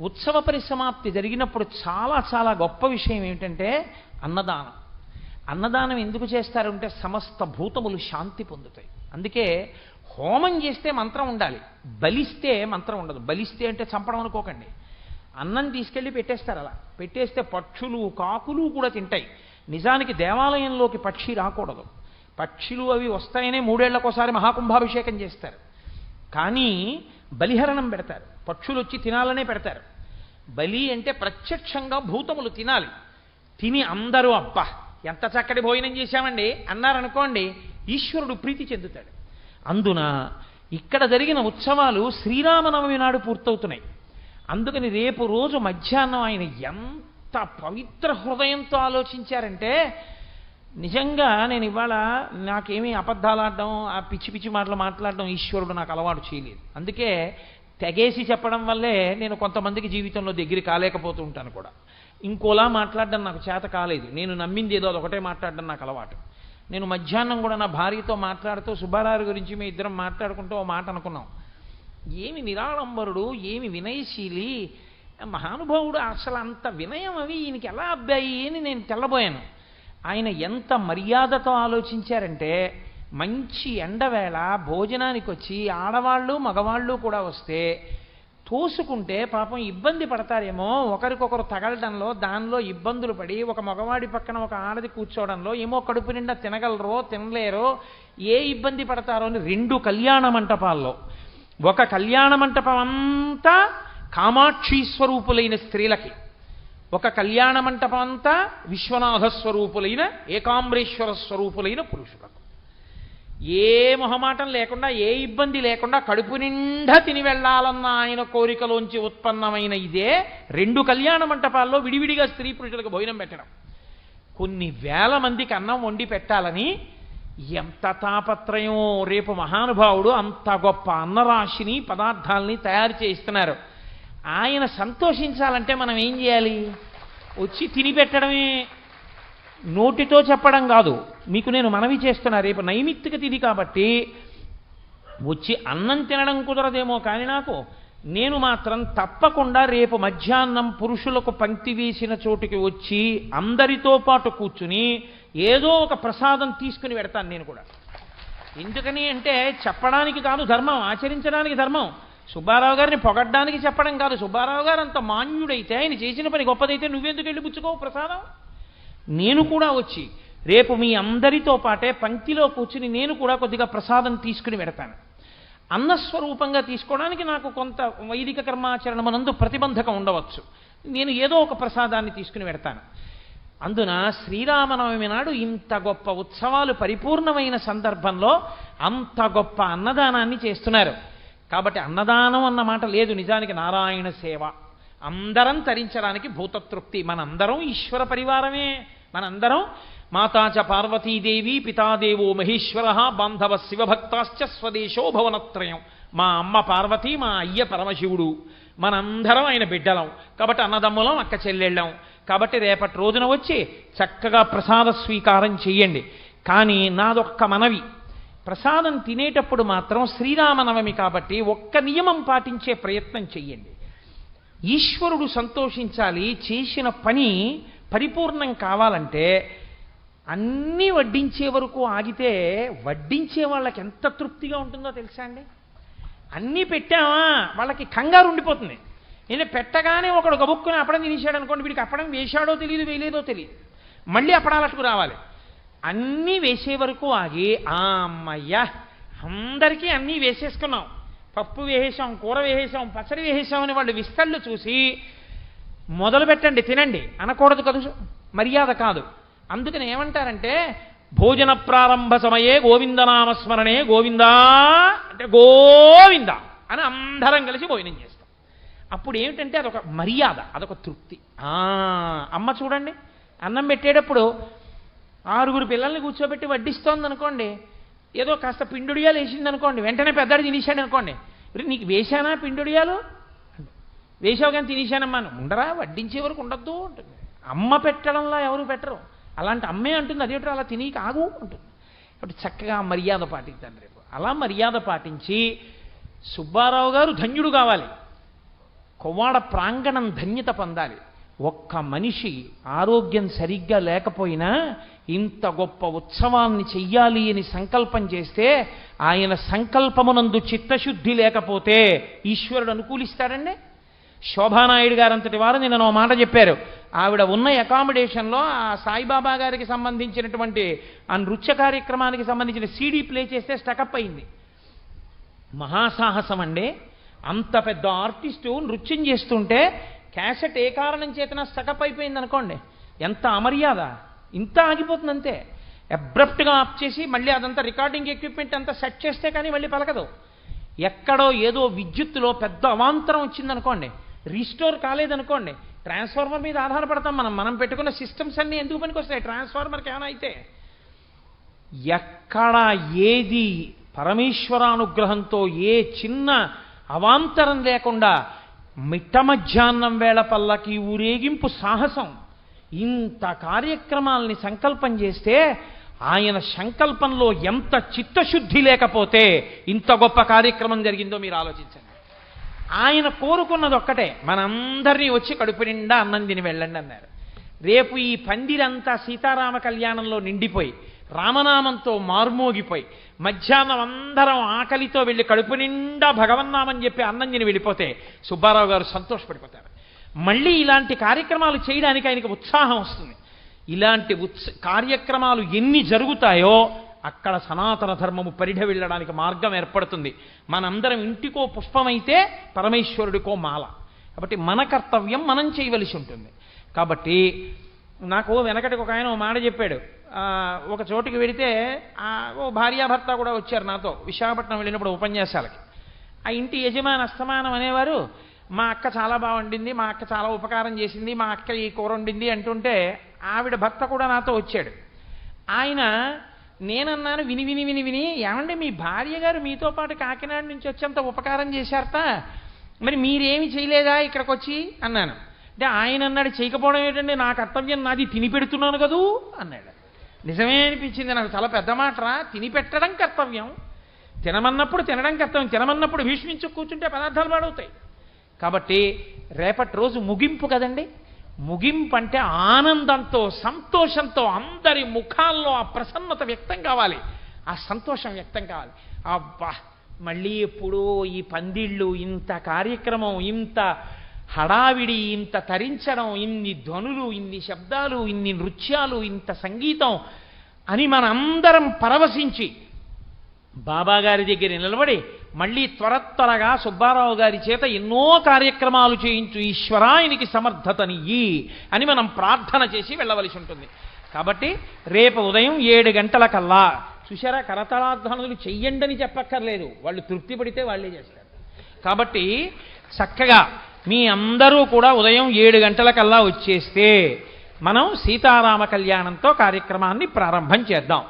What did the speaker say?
ఉత్సవ పరిసమాప్తి జరిగినప్పుడు చాలా చాలా గొప్ప విషయం ఏమిటంటే అన్నదానం. అన్నదానం ఎందుకు చేస్తారంటే సమస్త భూతములు శాంతి పొందుతాయి. అందుకే హోమం చేస్తే మంత్రం ఉండాలి. బలిస్తే మంత్రం ఉండదు. బలిస్తే అంటే చంపడం అనుకోకండి. అన్నం తీసుకెళ్ళి పెట్టేస్తారు అలా. పెట్టేస్తే పక్షులు కాకులు కూడా తింటాయి. నిజానికి దేవాలయంలోకి పక్షి రాకూడదు. పక్షులు అవి వస్తాయనే మూడేళ్ళకోసారి మహాకుంభాభిషేకం చేస్తారు. కానీ బలిహరణం పెడతారు. పక్షులు వచ్చి తినాలనే పెడతారు. బలి అంటే ప్రత్యక్షంగా భూతములు తినాలి. తిని అందరూ అబ్బా ఎంత చక్కటి భోజనం చేశామండి? అన్నారనుకోండి ఈశ్వరుడు ప్రీతి చెందుతాడు. అందున ఇక్కడ జరిగిన ఉత్సవాలు శ్రీరామనవమి నాడు పూర్తవుతున్నాయి. అందుకని రేపు రోజు మధ్యాహ్నం ఆయన ఎంత పవిత్ర హృదయంతో ఆలోచించారంటే నిజంగా నేను ఇవాళ నాకేమీ అబద్ధాలు ఆడడం ఆ పిచ్చి పిచ్చి మాటలు మాట్లాడడం ఈశ్వరుడు నాకు అలవాటు చేయలేదు. అందుకే తెగేసి చెప్పడం వల్లే నేను కొంతమందికి జీవితంలో దగ్గర కాలేకపోతూ ఉంటాను కూడా. ఇంకోలా మాట్లాడడం నాకు చేత కాలేదు. నేను నమ్మింది ఏదో అదొకటే మాట్లాడడం నాకు అలవాటు. నేను మధ్యాహ్నం కూడా నా భార్యతో మాట్లాడుతూ సుబ్బారావు గురించి మీ ఇద్దరం మాట్లాడుకుంటూ ఓ మాట అనుకున్నాం. ఏమి నిరాళంబరుడు ఏమి వినయశీలి మహానుభావుడు అసలు అంత వినయం అవి ఈయనకి ఎలా అబ్బాయి అని నేను తెల్లబోయాను. ఆయన ఎంత మర్యాదతో ఆలోచించారంటే మంచి ఎండవేళ భోజనానికి వచ్చి ఆడవాళ్ళు మగవాళ్ళు కూడా వస్తే తోసుకుంటే పాపం ఇబ్బంది పడతారేమో. ఒకరికొకరు తగలడంలో దానిలో ఇబ్బందులు పడి ఒక మగవాడి పక్కన ఒక ఆడది కూర్చోవడంలో ఏమో కడుపు నిండా తినగలరో తినలేరో ఏ ఇబ్బంది పడతారో అని రెండు కళ్యాణ మంటపాల్లో. ఒక కళ్యాణ మంటపం అంతా కామాక్షి స్వరూపులైన స్త్రీలకి. ఒక కళ్యాణ మంటపం అంతా విశ్వనాథ స్వరూపులైన ఏకాంబరేశ్వర స్వరూపులైన పురుషులకు. ఏ మొహమాటం లేకుండా ఏ ఇబ్బంది లేకుండా కడుపు నిండా తిని వెళ్ళాలన్న ఆయన కోరికలోంచి ఉత్పన్నమైన ఇదే రెండు కళ్యాణ మంటపాల్లో విడివిడిగా స్త్రీ పురుషులకు భోజనం పెట్టడం. కొన్ని వేల మందికి అన్నం వండి పెట్టాలని ఎంత తాపత్రయం రేపు మహానుభావుడు అంత గొప్ప అన్నరాశిని పదార్థాలని తయారు చేయిస్తున్నారు. ఆయన సంతోషించాలంటే మనం ఏం చేయాలి? వచ్చి తిని పెట్టడమే. నోటితో చెప్పడం కాదు. మీకు నేను మనవి చేస్తున్నా రేపు నైమిత్తిక తిది కాబట్టి వచ్చి అన్నం తినడం కుదరదేమో కానీ నాకు నేను మాత్రం తప్పకుండా రేపు మధ్యాహ్నం పురుషులకు పంక్తి వేసిన చోటుకి వచ్చి అందరితో పాటు కూర్చుని ఏదో ఒక ప్రసాదం తీసుకుని పెడతాను నేను కూడా. ఎందుకని అంటే చెప్పడానికి కాదు ధర్మం ఆచరించడానికి ధర్మం. సుబ్బారావు గారిని పొగడ్డానికి చెప్పడం కాదు. సుబ్బారావు గారు అంత మాన్యుడైతే ఆయన చేసిన పని గొప్పదైతే నువ్వెందుకు వెళ్ళి పుచ్చుకోవు ప్రసాదం? నేను కూడా వచ్చి రేపు మీ అందరితో పాటే పంక్తిలో కూర్చుని నేను కూడా కొద్దిగా ప్రసాదం తీసుకుని పెడతాను. అన్నస్వరూపంగా తీసుకోవడానికి నాకు కొంత వైదిక కర్మాచరణ మనందు ప్రతిబంధకం ఉండవచ్చు. నేను ఏదో ఒక ప్రసాదాన్ని తీసుకుని పెడతాను. అందున శ్రీరామనవమి నాడు ఇంత గొప్ప ఉత్సవాలు పరిపూర్ణమైన సందర్భంలో అంత గొప్ప అన్నదానాన్ని చేస్తున్నారు. కాబట్టి అన్నదానం అన్న మాట లేదు. నిజానికి నారాయణ సేవ. అందరం తరించడానికి భూతతృప్తి. మనందరం ఈశ్వర పరివారమే. మనందరం మాతాచ పార్వతీదేవి పితాదేవో మహేశ్వర బాంధవ శివభక్తాశ్చ స్వదేశో భవనత్రయం. మా అమ్మ పార్వతి మా అయ్య పరమశివుడు. మనందరం ఆయన బిడ్డలం. కాబట్టి అన్నదమ్ములం అక్క చెల్లెళ్ళం. కాబట్టి రేపటి రోజున వచ్చి చక్కగా ప్రసాద స్వీకారం చేయండి కానీ నాదొక్క మనవి. ప్రసాదం తినేటప్పుడు మాత్రం శ్రీరామనవమి కాబట్టి ఒక్క నియమం పాటించే ప్రయత్నం చెయ్యండి. ఈశ్వరుడు సంతోషించాలి చేసిన పని పరిపూర్ణం కావాలంటే అన్నీ వడ్డించే వరకు ఆగితే వడ్డించే వాళ్ళకి ఎంత తృప్తిగా ఉంటుందో తెలుసా అండి? అన్నీ పెట్టామా వాళ్ళకి కంగారు ఉండిపోతుంది. నేను పెట్టగానే ఒకడు గబుక్కుని అప్పడం తినేశాడు అనుకోండి వీడికి అప్పడం వేశాడో తెలియదు వేయలేదో తెలియదు. మళ్ళీ అప్పడాలట్టుకు రావాలి. అన్నీ వేసే వరకు ఆగి ఆ అమ్మయ్యా అందరికీ అన్నీ వేసేసుకున్నాం. పప్పు వేసేసాం కూర వేసేసాం పచ్చడి వేసేసాం అని వాళ్ళు విస్తళ్ళు చూసి మొదలు పెట్టండి తినండి. అనకూడదు కదా మర్యాద కాదు. అందుకని ఏమంటారంటే భోజన ప్రారంభ సమయే గోవిందనామస్మరణే గోవిందా అంటే గోవింద అని అందరం కలిసి భోజనం చేస్తాం. అప్పుడు ఏమిటంటే అదొక మర్యాద అదొక తృప్తి. అమ్మ చూడండి అన్నం పెట్టేటప్పుడు ఆరుగురు పిల్లల్ని కూర్చోబెట్టి వడ్డిస్తోంది అనుకోండి ఏదో కాస్త పిండుడియాలు వేసింది అనుకోండి వెంటనే పెద్దాడు తినేశాడు అనుకోండి నీకు వేశానా పిండుడియాలు? వేసావు కానీ తినేశానమ్మా అని. ఉండరా వడ్డించే వరకు ఉండొద్దు ఉంటుంది అమ్మ పెట్టడంలో ఎవరు పెట్టరు. అలాంటి అమ్మే అంటుంది అదేటో అలా తిని కాగు అంటుంది. కాబట్టి చక్కగా మర్యాద పాటిద్దాను రేపు. అలా మర్యాద పాటించి సుబ్బారావు గారు ధన్యుడు కావాలి. కొవ్వాడ ప్రాంగణం ధన్యత పొందాలి. ఒక్క మనిషి ఆరోగ్యం సరిగ్గా లేకపోయినా ఇంత గొప్ప ఉత్సవాన్ని చెయ్యాలి అని సంకల్పం చేస్తే ఆయన సంకల్పమునందు చిత్తశుద్ధి లేకపోతే ఈశ్వరుడు అనుకూలిస్తాడండి? శోభానాయుడు గారు అంతటి వారు నిన్న ఓ మాట చెప్పారు. ఆవిడ ఉన్న అకామిడేషన్లో ఆ సాయిబాబా గారికి సంబంధించినటువంటి ఆ నృత్య కార్యక్రమానికి సంబంధించిన సీడీ ప్లే చేస్తే స్టకప్ అయింది. మహాసాహసం అండి. అంత పెద్ద ఆర్టిస్టు నృత్యం చేస్తుంటే క్యాసెట్ ఏ కారణం చేతన స్టకప్ అయిపోయింది అనుకోండి. ఎంత అమర్యాద? ఇంత ఆగిపోతుంది అంతే. అబ్రప్ట్గా ఆప్ చేసి మళ్ళీ అదంతా రికార్డింగ్ ఎక్విప్మెంట్ అంతా సెట్ చేస్తే కానీ మళ్ళీ పలకదు. ఎక్కడో ఏదో విద్యుత్తులో పెద్ద అవాంతరం వచ్చిందనుకోండి. రీస్టోర్ కాలేదనుకోండి. ట్రాన్స్ఫార్మర్ మీద ఆధారపడతాం మనం. మనం పెట్టుకున్న సిస్టమ్స్ అన్నీ ఎందుకు పనికొస్తాయి? ట్రాన్స్ఫార్మర్కి ఏమైనా అయితే ఎక్కడ ఏది పరమేశ్వరానుగ్రహంతో ఏ చిన్న అవాంతరం లేకుండా మిట్ట మధ్యాహ్నం వేళ పల్లకి ఊరేగింపు సాహసం ఇంత కార్యక్రమాల్ని సంకల్పం చేస్తే ఆయన సంకల్పంలో ఎంత చిత్తశుద్ధి లేకపోతే ఇంత గొప్ప కార్యక్రమం జరిగిందో మీరు ఆలోచించండి. ఆయన కోరుకున్నది ఒక్కటే మనందరినీ వచ్చి కడుపు నిండా అన్నం తిని వెళ్ళండి అన్నారు. రేపు ఈ పందిరంతా సీతారామ కళ్యాణంలో నిండిపోయి రామనామంతో మార్మోగిపోయి మధ్యాహ్నం అందరం ఆకలితో వెళ్ళి కడుపు నిండా భగవన్నామని చెప్పి అన్నం తిని వెళ్ళిపోతే సుబ్బారావు గారు సంతోషపడిపోతారు. మళ్ళీ ఇలాంటి కార్యక్రమాలు చేయడానికి ఆయనకి ఉత్సాహం వస్తుంది. ఇలాంటి ఉత్స కార్యక్రమాలు ఎన్ని జరుగుతాయో అక్కడ సనాతన ధర్మము పరిఢ వెళ్ళడానికి మార్గం ఏర్పడుతుంది. మనందరం ఇంటికో పుష్పమైతే పరమేశ్వరుడికో మాల. కాబట్టి మన కర్తవ్యం మనం చేయవలసి ఉంటుంది. కాబట్టి నాకు వెనకటికి ఒక ఆయన ఓ మాట చెప్పాడు. ఒక చోటికి వెడితే ఆ, ఓ భార్యాభర్త కూడా వచ్చారు నాతో విశాఖపట్నం వెళ్ళినప్పుడు ఉపన్యాసాలకి. ఆ ఇంటి యజమాని అస్తమానం అనేవారు మా అక్క చాలా బాగా వండింది మా అక్క చాలా ఉపకారం చేసింది మా అక్క ఈ కూర వండింది అంటుంటే ఆవిడ భర్త కూడా నాతో వచ్చాడు. ఆయన నేనన్నాను విని విని విని విని. ఏమంటే మీ భార్య గారు మీతో పాటు కాకినాడ నుంచి వచ్చేంత ఉపకారం చేశారట? మరి మీరేమి చేయలేదా ఇక్కడికి వచ్చి అన్నాను. అంటే ఆయన అన్నాడు చేయకపోవడం ఏంటంటే నా కర్తవ్యం నాది తిని పెడుతున్నాను కదూ? అన్నాడు. నిజమే అనిపించింది నాకు చాలా పెద్ద మాటరా? తిని పెట్టడం కర్తవ్యం. తినమన్నప్పుడు తినడం కర్తవ్యం. తినమన్నప్పుడు భీష్మించు కూర్చుంటే పదార్థాలు పాడవుతాయి. కాబట్టి రేపటి రోజు ముగింపు కదండి? ముగింపంటే ఆనందంతో సంతోషంతో అందరి ముఖాల్లో ఆ ప్రసన్నత వ్యక్తం కావాలి. ఆ సంతోషం వ్యక్తం కావాలి. అబ్బా మళ్ళీ ఎప్పుడో ఈ పందిళ్ళు ఇంత కార్యక్రమం ఇంత హడావిడి ఇంత తరించడం ఇన్ని ధ్వనులు ఇన్ని శబ్దాలు ఇన్ని నృత్యాలు ఇంత సంగీతం అని మనందరం పరవశించి బాబాగారి దగ్గర నిలబడి మళ్ళీ త్వర త్వరగా సుబ్బారావు గారి చేత ఎన్నో కార్యక్రమాలు చేయించు ఈశ్వరాయనికి సమర్థతనియ్యి అని మనం ప్రార్థన చేసి వెళ్ళవలసి ఉంటుంది. కాబట్టి రేపు ఉదయం ఏడు గంటలకల్లా చూసారా కరతలాధ్వనులు అని చెప్పక్కర్లేదు. వాళ్ళు తృప్తి పడితే వాళ్ళే చేస్తారు. కాబట్టి చక్కగా మీ అందరూ కూడా ఉదయం ఏడు గంటలకల్లా వచ్చేస్తే మనం సీతారామ కళ్యాణంతో కార్యక్రమాన్ని ప్రారంభం చేద్దాం.